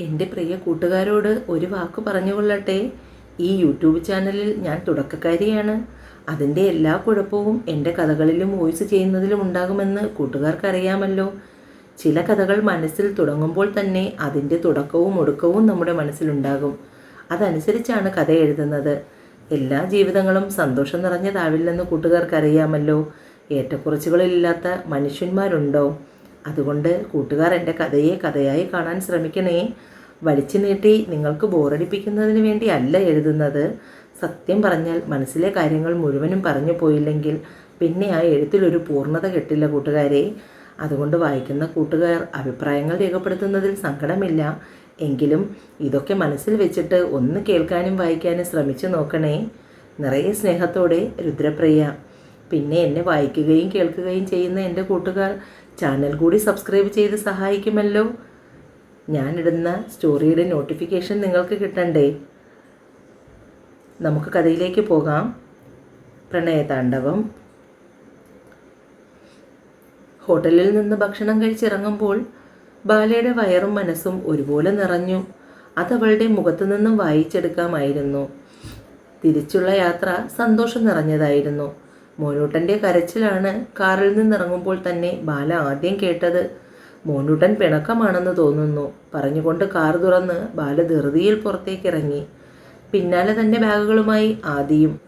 എന്റെ പ്രിയ കൂട്ടുകാരോട് ഒരു വാക്ക് പറഞ്ഞുകൊള്ളട്ടെ. ഈ യൂട്യൂബ് ചാനലിൽ ഞാൻ തുടക്കക്കാരിയാണ്. അതിന്റെ എല്ലാ കുഴപ്പവും എന്റെ കഥകളിലും വോയിസ് ചെയ്യുന്നതിലും ഉണ്ടാകുമെന്ന് കൂട്ടുകാർക്കറിയാമല്ലോ. ചില കഥകൾ മനസ്സിൽ തുടങ്ങുമ്പോൾ തന്നെ അതിന്റെ തുടക്കവും ഒടുക്കവും നമ്മുടെ മനസ്സിലുണ്ടാകും. അതനുസരിച്ചാണ് കഥ എഴുതുന്നത്. എല്ലാ ജീവിതങ്ങളും സന്തോഷം നിറഞ്ഞതാവില്ലെന്ന് കൂട്ടുകാർക്കറിയാമല്ലോ. ഏറ്റക്കുറച്ചുകളില്ലാത്ത മനുഷ്യന്മാരുണ്ടോ? അതുകൊണ്ട് കൂട്ടുകാർ എന്റെ കഥയെ കഥയായി കാണാൻ ശ്രമിക്കണേ. വലിച്ചു നീട്ടി നിങ്ങൾക്ക് ബോറടിപ്പിക്കുന്നതിന് വേണ്ടി അല്ല എഴുതുന്നത്. സത്യം പറഞ്ഞാൽ മനസ്സിലെ കാര്യങ്ങൾ മുഴുവനും പറഞ്ഞു പോയില്ലെങ്കിൽ പിന്നെ ആ എഴുത്തിലൊരു പൂർണത കിട്ടില്ല കൂട്ടുകാരെ. അതുകൊണ്ട് വായിക്കുന്ന കൂട്ടുകാർ അഭിപ്രായങ്ങൾ രേഖപ്പെടുത്തുന്നതിൽ സങ്കടമില്ല. എങ്കിലും ഇതൊക്കെ മനസ്സിൽ വെച്ചിട്ട് ഒന്ന് കേൾക്കാനും വായിക്കാനും ശ്രമിച്ചു നോക്കണേ. നിറയെ സ്നേഹത്തോടെ രുദ്രപ്രിയ പിന്നെ എന്നെ വായിക്കുകയും കേൾക്കുകയും ചെയ്യുന്ന എന്റെ കൂട്ടുകാർ ചാനൽ കൂടി സബ്സ്ക്രൈബ് ചെയ്ത് സഹായിക്കുമല്ലോ. ഞാനിടുന്ന സ്റ്റോറിയുടെ നോട്ടിഫിക്കേഷൻ നിങ്ങൾക്ക് കിട്ടണ്ടേ? നമുക്ക് കഥയിലേക്ക് പോകാം. പ്രണയതാണ്ഡവം. ഹോട്ടലിൽ നിന്ന് ഭക്ഷണം കഴിച്ചിറങ്ങുമ്പോൾ ബാലയുടെ വയറും മനസ്സും ഒരുപോലെ നിറഞ്ഞു. അതവളുടെ മുഖത്തു നിന്നും വായിച്ചെടുക്കാമായിരുന്നു. തിരിച്ചുള്ള യാത്ര സന്തോഷം നിറഞ്ഞതായിരുന്നു. മോനൂട്ടന്റെ കരച്ചിലാണ് കാറിൽ നിന്നിറങ്ങുമ്പോൾ തന്നെ ബാല ആദ്യം കേട്ടത്. മോനൂട്ടൻ പിണക്കമാണെന്ന് തോന്നുന്നു. പറഞ്ഞുകൊണ്ട് കാർ തുറന്ന് ബാല ധൃതിയിൽ പുറത്തേക്ക് ഇറങ്ങി പിന്നാലെ തന്നെ ബാഗുകളുമായി ആദിയും.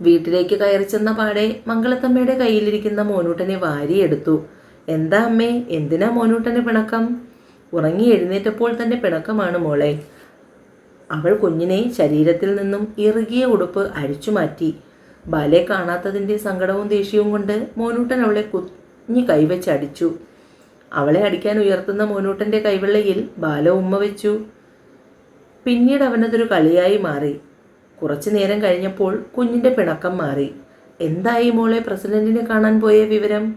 വീട്ടിലേക്ക് കയറി ചെന്ന പാടെ മംഗളത്തമ്മയുടെ കയ്യിലിരിക്കുന്ന മോനൂട്ടനെ വാരിയെടുത്തു. എന്താ അമ്മേ എന്തിനാ മോനൂട്ടന് പിണക്കം? ഉറങ്ങി എഴുന്നേറ്റപ്പോൾ തന്നെ പിണക്കമാണ് മോളെ. അവൾ കുഞ്ഞിനെ ശരീരത്തിൽ നിന്നും ഇറുകിയ ഉടുപ്പ് അഴിച്ചു മാറ്റി ബാലെ കാണാത്തതിന്റെ സങ്കടവും ദേഷ്യവും കൊണ്ട് മോനൂട്ടൻ അവളെ കുഞ്ഞി കൈവച്ച് അടിച്ചു. അവളെ അടിക്കാൻ ഉയർത്തുന്ന മോനൂട്ടന്റെ കൈവെള്ളയിൽ ബാല ഉമ്മ വെച്ചു. പിന്നീട് അവനതൊരു കളിയായി മാറി. കുറച്ചു നേരം കഴിഞ്ഞപ്പോൾ കുഞ്ഞിന്റെ പിണക്കം മാറി. എന്തായി മോളെ പ്രസിഡന്റിനെ കാണാൻ പോയ വിവരം?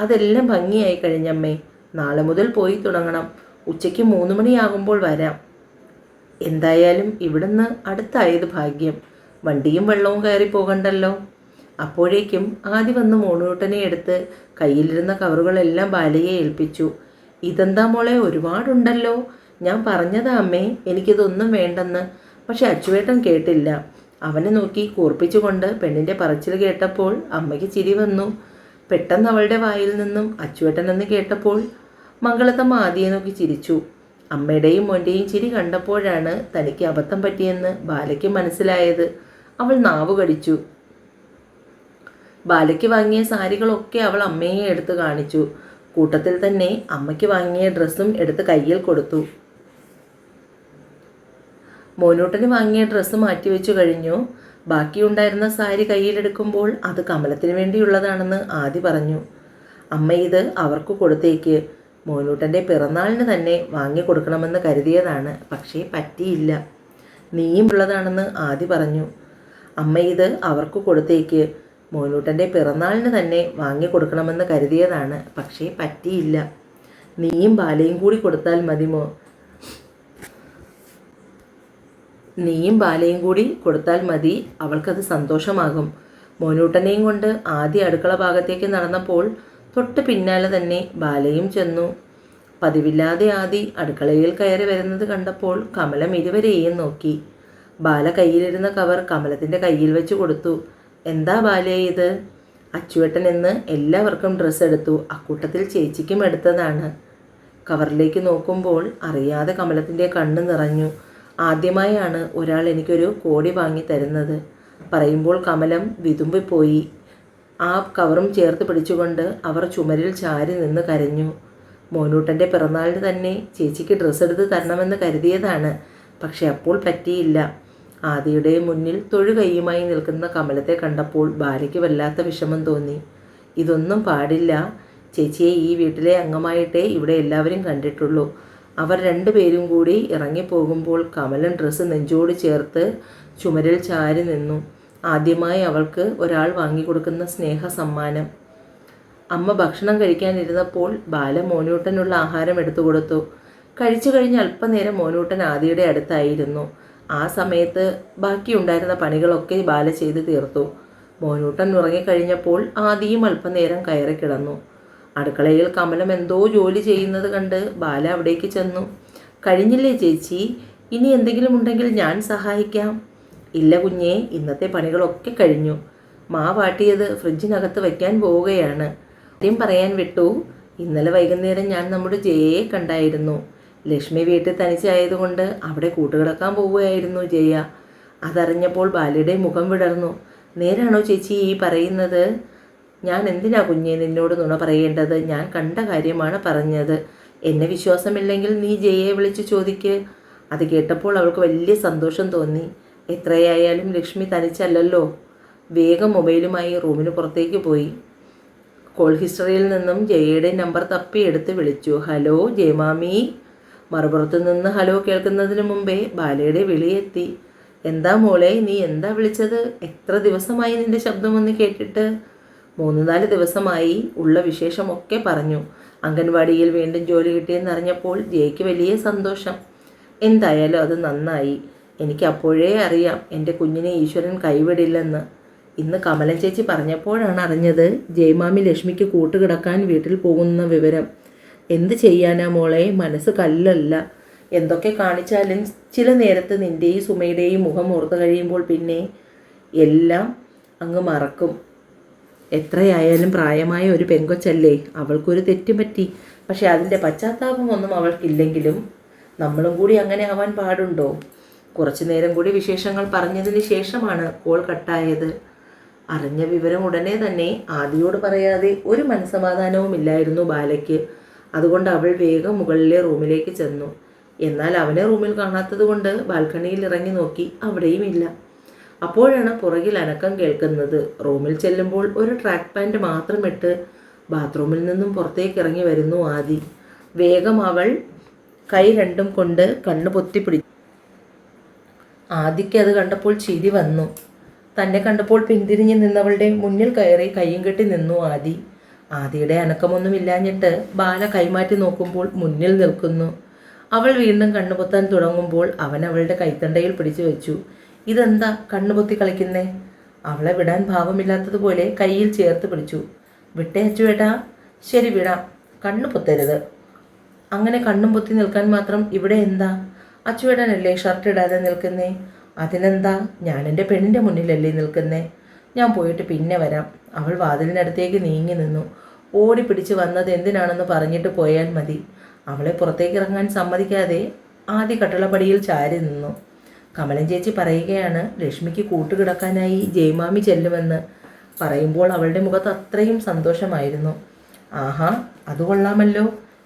അതെല്ലാം ഭംഗിയായി കഴിഞ്ഞമ്മേ. നാളെ മുതൽ പോയി തുടങ്ങണം. ഉച്ചയ്ക്ക് മൂന്ന് മണിയാകുമ്പോൾ വരാം. എന്തായാലും ഇവിടുന്ന് അടുത്തായത് ഭാഗ്യം. വണ്ടിയും വെള്ളവും കയറി പോകണ്ടല്ലോ. അപ്പോഴേക്കും ആദ്യം വന്ന് മോണൂട്ടനെ എടുത്ത് കയ്യിലിരുന്ന കവറുകളെല്ലാം ബാലയെ ഏൽപ്പിച്ചു. ഇതെന്താ മോളെ ഒരുപാടുണ്ടല്ലോ. ഞാൻ പറഞ്ഞതാ അമ്മേ എനിക്കിതൊന്നും വേണ്ടെന്ന്. പക്ഷെ അച്ചുവേട്ടൻ കേട്ടില്ല. അവനെ നോക്കി കൂർപ്പിച്ചുകൊണ്ട് പെണ്ണിന്റെ പറച്ചിൽ കേട്ടപ്പോൾ അമ്മയ്ക്ക് ചിരി വന്നു. പെട്ടെന്ന് അവളുടെ വായിൽ നിന്നും അച്ചുവേട്ടൻ എന്ന് കേട്ടപ്പോൾ മംഗളത്തമ്മ ആദ്യം നോക്കി ചിരിച്ചു. അമ്മയുടെയും മോന്റെയും ചിരി കണ്ടപ്പോഴാണ് തനിക്ക് അബദ്ധം പറ്റിയെന്ന് ബാലയ്ക്ക് മനസ്സിലായത്. അവൾ നാവ് കടിച്ചു. ബാലയ്ക്ക് വാങ്ങിയ സാരികളൊക്കെ അവൾ അമ്മയെ എടുത്ത് കാണിച്ചു. കൂട്ടത്തിൽ തന്നെ അമ്മയ്ക്ക് വാങ്ങിയ ഡ്രസ്സും എടുത്ത് കയ്യിൽ കൊടുത്തു. മോനൂട്ടന് വാങ്ങിയ ഡ്രസ്സ് മാറ്റിവെച്ചു കഴിഞ്ഞു. ബാക്കിയുണ്ടായിരുന്ന സാരി കയ്യിലെടുക്കുമ്പോൾ അത് കമലത്തിന് വേണ്ടിയുള്ളതാണെന്ന് ആദി പറഞ്ഞു. അമ്മ ഇത് അവർക്ക് കൊടുത്തേക്ക്. മോനൂട്ടന്റെ പിറന്നാളിന് തന്നെ വാങ്ങി കൊടുക്കണമെന്ന് കരുതിയതാണ്. പക്ഷേ പറ്റിയില്ല. നീയും ഉള്ളതാണെന്ന് ആദി പറഞ്ഞു. അമ്മ ഇത് അവർക്ക് കൊടുത്തേക്ക്. മോനൂട്ടന്റെ പിറന്നാളിന് തന്നെ വാങ്ങി കൊടുക്കണമെന്ന് കരുതിയതാണ്. പക്ഷേ പറ്റിയില്ല. നീയും ബാലയും കൂടി കൊടുത്താൽ മതിമോ നീയും ബാലയും കൂടി കൊടുത്താൽ മതി. അവൾക്കത് സന്തോഷമാകും. മോനൂട്ടനെയും കൊണ്ട് ആദ്യ അടുക്കള ഭാഗത്തേക്ക് നടന്നപ്പോൾ തൊട്ട് പിന്നാലെ തന്നെ ബാലയും ചെന്നു. പതിവില്ലാതെ ആദി അടുക്കളയിൽ കയറി വരുന്നത് കണ്ടപ്പോൾ കമലം ഇരുവരെയും നോക്കി. ബാല കയ്യിലിരുന്ന കവർ കമലത്തിന്റെ കയ്യിൽ വെച്ച് കൊടുത്തു. എന്താ ബാലേ ഇത്? അച്ചുവേട്ടൻ എന്ന് എല്ലാവർക്കും ഡ്രസ്സ് എടുത്തു. അക്കൂട്ടത്തിൽ ചേച്ചിക്കും എടുത്തതാണ്. കവറിലേക്ക് നോക്കുമ്പോൾ അറിയാതെ കമലത്തിന്റെ കണ്ണ് നിറഞ്ഞു. ആദ്യമായാണ് ഒരാൾ എനിക്കൊരു കോടി വാങ്ങി തരുന്നത്. പറയുമ്പോൾ കമലം വിതുമ്പിപ്പോയി. ആ കവറും ചേർത്ത് പിടിച്ചുകൊണ്ട് അവർ ചുമരിൽ ചാരി നിന്ന് കരഞ്ഞു. മോനൂട്ടന്റെ പിറന്നാളിന് തന്നെ ചേച്ചിക്ക് ഡ്രസ്സ് എടുത്ത് തരണമെന്ന് കരുതിയതാണ്. പക്ഷെ അപ്പോൾ പറ്റിയില്ല. ആദിയുടെ മുന്നിൽ തൊഴുകൈയുമായി നിൽക്കുന്ന കമലത്തെ കണ്ടപ്പോൾ ഭാര്യയ്ക്ക് വല്ലാത്ത വിഷമം തോന്നി. ഇതൊന്നും പാടില്ല. ചേച്ചിയെ ഈ വീട്ടിലെ അംഗമായിട്ടേ ഇവിടെ എല്ലാവരും കണ്ടിട്ടുള്ളൂ. അവർ രണ്ടുപേരും കൂടി ഇറങ്ങിപ്പോകുമ്പോൾ കമലൻ ഡ്രസ്സ് നെഞ്ചോട് ചേർത്ത് ചുമരിൽ ചാരി നിന്നു. ആദ്യമായി അവൾക്ക് ഒരാൾ വാങ്ങിക്കൊടുക്കുന്ന സ്നേഹ സമ്മാനം അമ്മ ഭക്ഷണം കഴിക്കാനിരുന്നപ്പോൾ ബാല മോനൂട്ടനുള്ള ആഹാരം എടുത്തു കൊടുത്തു കഴിച്ചു കഴിഞ്ഞ് അല്പനേരം മോനൂട്ടൻ ആദിയുടെ അടുത്തായിരുന്നു. ആ സമയത്ത് ബാക്കിയുണ്ടായിരുന്ന പണികളൊക്കെ ബാല ചെയ്ത് തീർത്തു. മോനൂട്ടൻ ഉറങ്ങിക്കഴിഞ്ഞപ്പോൾ ആദിയും അല്പനേരം കയറി കിടന്നു. അടുക്കളയിൽ കമലം എന്തോ ജോലി ചെയ്യുന്നത് കണ്ട് ബാല അവിടേക്ക് ചെന്നു. കഴിഞ്ഞില്ലേ ചേച്ചി? ഇനി എന്തെങ്കിലും ഉണ്ടെങ്കിൽ ഞാൻ സഹായിക്കാം. ഇല്ല കുഞ്ഞേ ഇന്നത്തെ പണികളൊക്കെ കഴിഞ്ഞു. മാ മാവാട്ടിയത് ഫ്രിഡ്ജിനകത്ത് വയ്ക്കാൻ പോവുകയാണ്. ആദ്യം പറയാൻ വിട്ടു ഇന്നലെ വൈകുന്നേരം ഞാൻ നമ്മുടെ ജയയെ കണ്ടായിരുന്നു. ലക്ഷ്മി വീട്ടിൽ തനിച്ചായതുകൊണ്ട് അവിടെ കൂട്ടുകിടക്കാൻ പോവുകയായിരുന്നു ജയ. അതറിഞ്ഞപ്പോൾ ബാലയുടെ മുഖം വിടർന്നു. നേരാണോ ചേച്ചി ഈ പറയുന്നത്? ഞാൻ എന്തിനാ കുഞ്ഞെ നിന്നോട് നുണ പറയേണ്ടത്? ഞാൻ കണ്ട കാര്യമാണ് പറഞ്ഞത്. എന്നെ വിശ്വാസമില്ലെങ്കിൽ നീ ജയയെ വിളിച്ച് ചോദിക്ക്. അത് കേട്ടപ്പോൾ അവൾക്ക് വലിയ സന്തോഷം തോന്നി. എത്രയായാലും ലക്ഷ്മി തനിച്ചല്ലല്ലോ. വേഗം മൊബൈലുമായി റൂമിന് പുറത്തേക്ക് പോയി. കോൾ ഹിസ്റ്ററിയിൽ നിന്നും ജയയുടെ നമ്പർ തപ്പിയെടുത്ത് വിളിച്ചു. ഹലോ ജയമാമി. മറുപുറത്തു നിന്ന് ഹലോ കേൾക്കുന്നതിന് മുമ്പേ ബാലയുടെ വിളിയെത്തി. എന്താ മോളെ നീ എന്താ വിളിച്ചത്? എത്ര ദിവസമായി നിന്റെ ശബ്ദമൊന്ന് കേട്ടിട്ട്? മൂന്ന് നാല് ദിവസമായി ഉള്ള വിശേഷമൊക്കെ പറഞ്ഞു. അംഗൻവാടിയിൽ വീണ്ടും ജോലി കിട്ടിയെന്നറിഞ്ഞപ്പോൾ ജയയ്ക്ക് വലിയ സന്തോഷം. എന്തായാലും അത് നന്നായി. എനിക്ക് അപ്പോഴേ അറിയാം എന്റെ കുഞ്ഞിനെ ഈശ്വരൻ കൈവിടില്ലെന്ന്. ഇന്ന് കമലൻ ചേച്ചി പറഞ്ഞപ്പോഴാണ് അറിഞ്ഞത് ജയമാമി ലക്ഷ്മിക്ക് കൂട്ടുകിടക്കാൻ വീട്ടിൽ പോകുന്ന വിവരം. എന്ത് ചെയ്യാനാ മോളെ? മനസ്സ് കല്ലല്ല. എന്തൊക്കെ കാണിച്ചാലും ചില നേരത്ത് നിന്റെയും സുമയുടെയും മുഖം ഓർത്ത് കഴിയുമ്പോൾ പിന്നെ എല്ലാം അങ്ങ് മറക്കും. എത്രയായാലും പ്രായമായ ഒരു പെങ്കൊച്ചല്ലേ? അവൾക്കൊരു തെറ്റ് പറ്റി. പക്ഷെ അതിന്റെ പശ്ചാത്താപമൊന്നും അവൾക്കില്ലെങ്കിലും നമ്മളും കൂടി അങ്ങനെ ആവാൻ പാടുണ്ടോ? കുറച്ചു നേരം കൂടി വിശേഷങ്ങൾ പറഞ്ഞതിന് ശേഷമാണ് കോൾ കട്ടായത്. അറിഞ്ഞ വിവരം ഉടനെ തന്നെ ആദിയോട് പറയാതെ ഒരു മനസമാധാനവും ഇല്ലായിരുന്നു ബാലയ്ക്ക്. അതുകൊണ്ട് അവൾ വേഗം മുകളിലെ റൂമിലേക്ക് ചെന്നു. എന്നാൽ അവനെ റൂമിൽ കാണാത്തത് കൊണ്ട് ബാൽക്കണിയിൽ ഇറങ്ങി നോക്കി അവിടെയും ഇല്ല. അപ്പോഴാണ് പുറകിൽ അനക്കം കേൾക്കുന്നത്. റൂമിൽ ചെല്ലുമ്പോൾ ഒരു ട്രാക്ക് പാന്റ് മാത്രം ഇട്ട് ബാത്റൂമിൽ നിന്നും പുറത്തേക്ക് ഇറങ്ങി വരുന്നു ആദി. വേഗം അവൾ കൈ രണ്ടും കൊണ്ട് കണ്ണ് പൊത്തിപ്പിടിച്ചു ആദിക്ക് അത് കണ്ടപ്പോൾ ചിരി വന്നു. തന്നെ കണ്ടപ്പോൾ പിന്തിരിഞ്ഞ് നിന്നവളുടെ മുന്നിൽ കയറി കയ്യും കെട്ടി നിന്നു ആദി. ആദിയുടെ അനക്കമൊന്നുമില്ലാഞ്ഞിട്ട് ബാല കൈമാറ്റി നോക്കുമ്പോൾ മുന്നിൽ നിൽക്കുന്നു. അവൾ വീണ്ടും കണ്ണുപൊത്താൻ തുടങ്ങുമ്പോൾ അവൻ അവളുടെ കൈത്തണ്ടയിൽ പിടിച്ചു വെച്ചു. ഇതെന്താ കണ്ണുപൊത്തി കളിക്കുന്നേ? അവളെ വിടാൻ ഭാവമില്ലാത്തതുപോലെ കയ്യിൽ ചേർത്ത് പിടിച്ചു. വിട്ടേ അച്ചുവേട്ടാ ശരി വിടാം. കണ്ണു പൊത്തരുത്. അങ്ങനെ കണ്ണും പൊത്തി നിൽക്കാൻ മാത്രം ഇവിടെ എന്താ? അച്ചുവേട്ടനല്ലേ ഷർട്ട് ഇടാതെ നിൽക്കുന്നേ? അതിനെന്താ? ഞാൻ എന്റെ പെണ്ണിന്റെ മുന്നിലല്ലേ നിൽക്കുന്നേ? ഞാൻ പോയിട്ട് പിന്നെ വരാം. അവൾ വാതിലിനടുത്തേക്ക് നീങ്ങി നിന്നു. ഓടി പിടിച്ച് വന്നത് എന്തിനാണെന്ന് പറഞ്ഞിട്ട് പോയാൽ മതി. അവളെ പുറത്തേക്ക് ഇറങ്ങാൻ സമ്മതിക്കാതെ ആദ്യ കട്ടളപ്പടിയിൽ ചാരി നിന്നു. കമലൻ ചേച്ചി പറയുകയാണ് ലക്ഷ്മിക്ക് കൂട്ടുകിടക്കാനായി ജയമാമി ചെല്ലുമെന്ന്. പറയുമ്പോൾ അവളുടെ മുഖത്ത് അത്രയും സന്തോഷമായിരുന്നു. ആഹാ അത് കൊള്ളാമല്ലോ.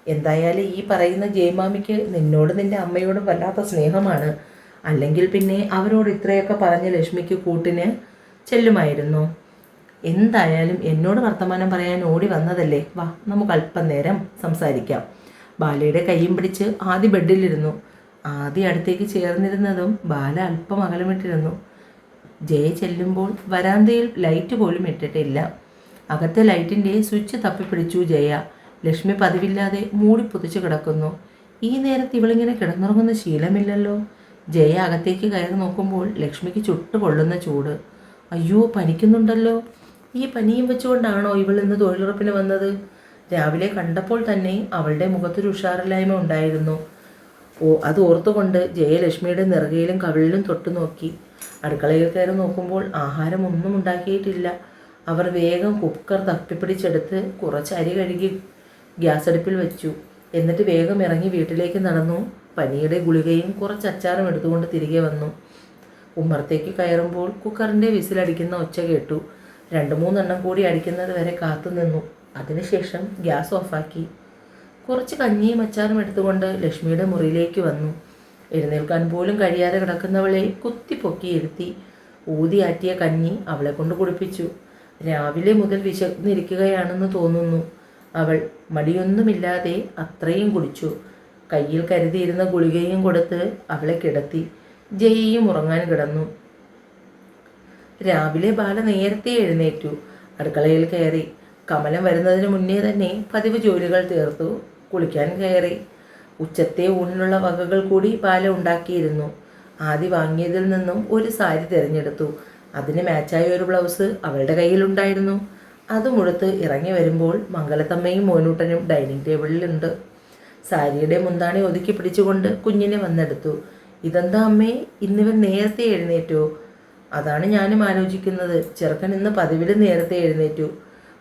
എന്തായാലും ഈ പറയുന്ന ജയമാമിക്ക് നിന്നോട് നിന്റെ അമ്മയോട് വല്ലാത്ത സ്നേഹമാണ്. അല്ലെങ്കിൽ പിന്നെ അവരോട് ഇത്രയൊക്കെ പറഞ്ഞ് ലക്ഷ്മിക്ക് കൂട്ടിന് ചെല്ലുമായിരുന്നു. എന്തായാലും എന്നോട് വർത്തമാനം പറയാൻ ഓടി വന്നതല്ലേ? വാ നമുക്ക് അല്പനേരം സംസാരിക്കാം. ബാലയുടെ കൈയും പിടിച്ച് ആദ്യ ബെഡിലിരുന്നു. ആദ്യ അടുത്തേക്ക് ചേർന്നിരുന്നതും ബാല അല്പം അകലമിട്ടിരുന്നു. ജയ ചെല്ലുമ്പോൾ വരാന്തയിൽ ലൈറ്റ് പോലും ഇട്ടിട്ടില്ല. അകത്തെ ലൈറ്റിന്റെ സ്വിച്ച് തപ്പിപ്പിടിച്ചു ജയ. ലക്ഷ്മി പതിവില്ലാതെ മൂടി പൊതിച്ചു കിടക്കുന്നു. ഈ നേരത്ത് ഇവളിങ്ങനെ കിടന്നുറങ്ങുന്ന ശീലമില്ലല്ലോ. ജയ അകത്തേക്ക് കയറി നോക്കുമ്പോൾ ലക്ഷ്മിക്ക് ചുട്ടു കൊള്ളുന്ന ചൂട്. അയ്യോ പനിക്കുന്നുണ്ടല്ലോ. ഈ പനിയും വെച്ചുകൊണ്ടാണോ ഇവൾ ഇന്ന് തൊഴിലുറപ്പിന് വന്നത്? രാവിലെ കണ്ടപ്പോൾ തന്നെ അവളുടെ മുഖത്തൊരു ഉഷാറില്ലായ്മ ഉണ്ടായിരുന്നു. ഓ അത് ഓർത്തുകൊണ്ട് ജയലക്ഷ്മിയുടെ നിറകയിലും കവിളിലും തൊട്ടു നോക്കി. അടുക്കളയിൽ കയറി നോക്കുമ്പോൾ ആഹാരം ഒന്നും ഉണ്ടാക്കിയിട്ടില്ല. അവർ വേഗം കുക്കർ തപ്പിപ്പിടിച്ചെടുത്ത് കുറച്ച് അരി കഴുകി ഗ്യാസ് അടുപ്പിൽ വെച്ചു. എന്നിട്ട് വേഗം ഇറങ്ങി വീട്ടിലേക്ക് നടന്നു. പനിയുടെ ഗുളികയും കുറച്ച് അച്ചാറും എടുത്തുകൊണ്ട് തിരികെ വന്നു. ഉമ്മറത്തേക്ക് കയറുമ്പോൾ കുക്കറിന്റെ വിസിലടിക്കുന്ന ഒച്ച കേട്ടു. രണ്ട് മൂന്നെണ്ണം കൂടി അടിക്കുന്നത് വരെ കാത്തു നിന്നു. അതിനുശേഷം ഗ്യാസ് ഓഫാക്കി. കുറച്ച് കഞ്ഞിയും അച്ചാറും എടുത്തുകൊണ്ട് ലക്ഷ്മിയുടെ മുറിയിലേക്ക് വന്നു. എഴുന്നേൽക്കാൻ പോലും കഴിയാതെ കിടക്കുന്നവളെ കുത്തിപ്പൊക്കിയിരുത്തി ഊതിയാറ്റിയ കഞ്ഞി അവളെ കൊണ്ട് കുടിപ്പിച്ചു. രാവിലെ മുതൽ വിശന്നിരിക്കുകയാണെന്ന് തോന്നുന്നു. അവൾ മടിയൊന്നുമില്ലാതെ അത്രയും കുടിച്ചു. കയ്യിൽ കരുതിയിരുന്ന ഗുളികയും കൊടുത്ത് അവളെ കിടത്തി. ജയിയും ഉറങ്ങാൻ കിടന്നു. രാവിലെ ബാല നേരത്തെ എഴുന്നേറ്റു. അടുക്കളയിൽ കയറി. കമലം വരുന്നതിന് മുന്നേ തന്നെ പതിവ് ജോലികൾ തീർത്തു. കുളിക്കാൻ കയറി. ഉച്ചത്തെ ഊണിനുള്ള വകകൾ കൂടി ബാല ഉണ്ടാക്കിയിരുന്നു. ആദ്യ വാങ്ങിയതിൽ നിന്നും ഒരു സാരി തിരഞ്ഞെടുത്തു. അതിന് മാച്ചായ ഒരു ബ്ലൗസ് അവളുടെ കയ്യിലുണ്ടായിരുന്നു അത് മുഴുത്ത് ഇറങ്ങി വരുമ്പോൾ മംഗലത്തമ്മയും മോനൂട്ടനും ഡൈനിങ് ടേബിളിലുണ്ട് സാരിയുടെ മുന്താണി ഒതുക്കി പിടിച്ചുകൊണ്ട് കുഞ്ഞിനെ വന്നെടുത്തു. ഇതെന്താ അമ്മേ? ഇന്നിവൻ നേരത്തെ എഴുന്നേറ്റോ? അതാണ് ഞാനും ആലോചിക്കുന്നത്. ചെറുക്കൻ ഇന്ന് പതിവിൽ നേരത്തെ എഴുന്നേറ്റു.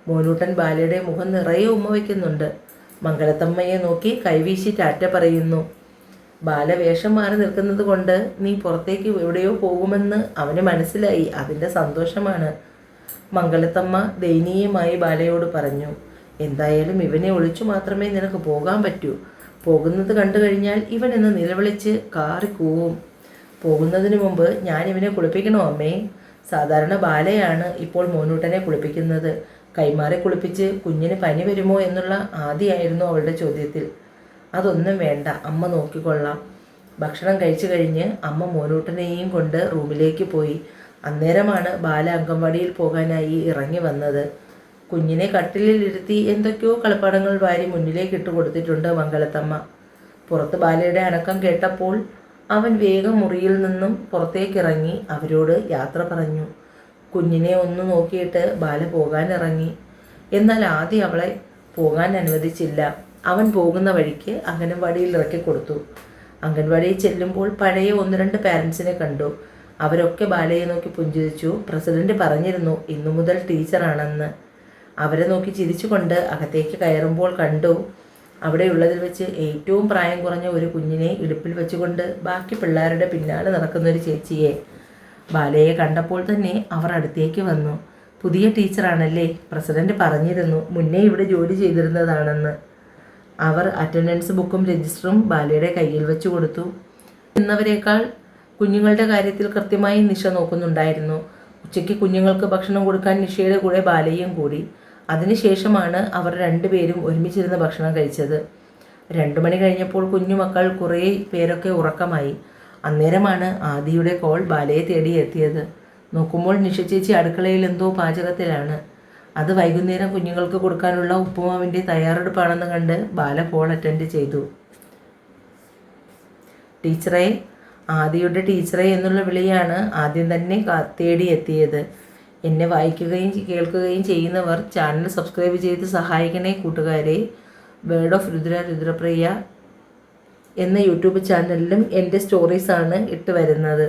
മോനൂട്ടൻ ബാലയുടെ മുഖം നിറയെ ഉമ്മ വയ്ക്കുന്നുണ്ട് മംഗലത്തമ്മയെ നോക്കി കൈവീശി ടാറ്റ പറയുന്നു. ബാല വേഷം മാറി നിൽക്കുന്നത് കൊണ്ട് നീ പുറത്തേക്ക് എവിടെയോ പോകുമെന്ന് അവന് മനസ്സിലായി. അതിന്റെ സന്തോഷമാണ്. മംഗലത്തമ്മ ദയനീയമായി ബാലയോട് പറഞ്ഞു എന്തായാലും ഇവനെ ഒളിച്ചു മാത്രമേ നിനക്ക് പോകാൻ പറ്റൂ. പോകുന്നത് കണ്ടു കഴിഞ്ഞാൽ ഇവൻ ഇന്ന് നിലവിളിച്ച് കാറി കൂവും പോകുന്നതിന് മുമ്പ് ഞാൻ ഇവനെ കുളിപ്പിക്കണോ അമ്മേ? സാധാരണ ബാലയാണ് ഇപ്പോൾ മോനൂട്ടനെ കുളിപ്പിക്കുന്നത്. കൈമാറി കുളിപ്പിച്ച് കുഞ്ഞിന് പനി വരുമോ എന്നുള്ള ആദ്യമായിരുന്നു അവളുടെ ചോദ്യത്തിൽ. അതൊന്നും വേണ്ട അമ്മ നോക്കിക്കൊള്ളാം. ഭക്ഷണം കഴിച്ചു കഴിഞ്ഞ് അമ്മ മോനൂട്ടനെയും കൊണ്ട് റൂമിലേക്ക് പോയി. അന്നേരമാണ് ബാല അംഗൻവാടിയിൽ പോകാനായി ഇറങ്ങി വന്നത്. കുഞ്ഞിനെ കട്ടിലിൽ ഇരുത്തി എന്തൊക്കെയോ കളിപ്പാടങ്ങൾ വാരി മുന്നിലേക്ക് ഇട്ട് കൊടുത്തിട്ടുണ്ട് മംഗലത്തമ്മ. പുറത്ത് ബാലയുടെ അനക്കം കേട്ടപ്പോൾ അവൻ വേഗം മുറിയിൽ നിന്നും പുറത്തേക്കിറങ്ങി അവരോട് യാത്ര പറഞ്ഞു. കുഞ്ഞിനെ ഒന്ന് നോക്കിയിട്ട് ബാല പോകാനിറങ്ങി. എന്നാൽ ആദ്യം അവളെ പോകാൻ അനുവദിച്ചില്ല. അവൻ പോകുന്ന വഴിക്ക് അംഗനവാടിയിൽ ഇറക്കി കൊടുത്തു. അംഗൻവാടിയിൽ ചെല്ലുമ്പോൾ പഴയ ഒന്ന് രണ്ട് പാരൻസിനെ കണ്ടു. അവരൊക്കെ ബാലയെ നോക്കി പുഞ്ചിരിച്ചു. പ്രസിഡന്റ് പറഞ്ഞിരുന്നു ഇന്നു മുതൽ ടീച്ചറാണെന്ന്. അവരെ നോക്കി ചിരിച്ചുകൊണ്ട് അകത്തേക്ക് കയറുമ്പോൾ കണ്ടു അവിടെയുള്ളതിൽ വെച്ച് ഏറ്റവും പ്രായം കുറഞ്ഞ ഒരു കുഞ്ഞിനെ ഇടുപ്പിൽ വെച്ചുകൊണ്ട് ബാക്കി പിള്ളേരുടെ പിന്നാലെ നടക്കുന്ന ഒരു ചേച്ചിയെ. ബാലയെ കണ്ടപ്പോൾ തന്നെ അവർ അടുത്തേക്ക് വന്നു. പുതിയ ടീച്ചറാണല്ലേ? പ്രസിഡന്റ് പറഞ്ഞിരുന്നു മുന്നേ ഇവിടെ ജോലി ചെയ്തിരുന്നതാണെന്ന്. അവർ അറ്റൻഡൻസ് ബുക്കും രജിസ്റ്ററും ബാലയുടെ കയ്യിൽ വെച്ച് കൊടുത്തു. എന്നവരെക്കാൾ കുഞ്ഞുങ്ങളുടെ കാര്യത്തിൽ കൃത്യമായി നിഷ നോക്കുന്നുണ്ടായിരുന്നു. ഉച്ചയ്ക്ക് കുഞ്ഞുങ്ങൾക്ക് ഭക്ഷണം കൊടുക്കാൻ നിഷയുടെ കൂടെ ബാലയും കൂടി. അതിനുശേഷമാണ് അവർ രണ്ടുപേരും ഒരുമിച്ചിരുന്ന് ഭക്ഷണം കഴിച്ചത്. രണ്ടു മണി കഴിഞ്ഞപ്പോൾ കുഞ്ഞുമക്കൾ കുറേ പേരൊക്കെ ഉറക്കമായി. അന്നേരമാണ് ആദിയുടെ കോൾ ബാലയെ തേടി എത്തിയത്. നോക്കുമ്പോൾ നിഷ ചേച്ചി അടുക്കളയിൽ എന്തോ പാചകത്തിലാണ്. അത് വൈകുന്നേരം കുഞ്ഞുങ്ങൾക്ക് കൊടുക്കാനുള്ള ഉപ്പുമാവിന്റെ തയ്യാറെടുപ്പാണെന്ന് കണ്ട് ബാല കോൾ അറ്റൻഡ് ചെയ്തു. ടീച്ചറെ ആദിയുടെ ടീച്ചറെ എന്നുള്ള വിളിയാണ് ആദ്യം തന്നെ തേടിയെത്തിയത് എന്നെ വായിക്കുകയും കേൾക്കുകയും ചെയ്യുന്നവർ ചാനൽ സബ്സ്ക്രൈബ് ചെയ്ത് സഹായിക്കണേ കൂട്ടുകാരെ. വേർഡ് ഓഫ് രുദ്ര രുദ്രപ്രിയ എന്ന യൂട്യൂബ് ചാനലിലും എന്റെ സ്റ്റോറീസാണ് ഇട്ട് വരുന്നത്.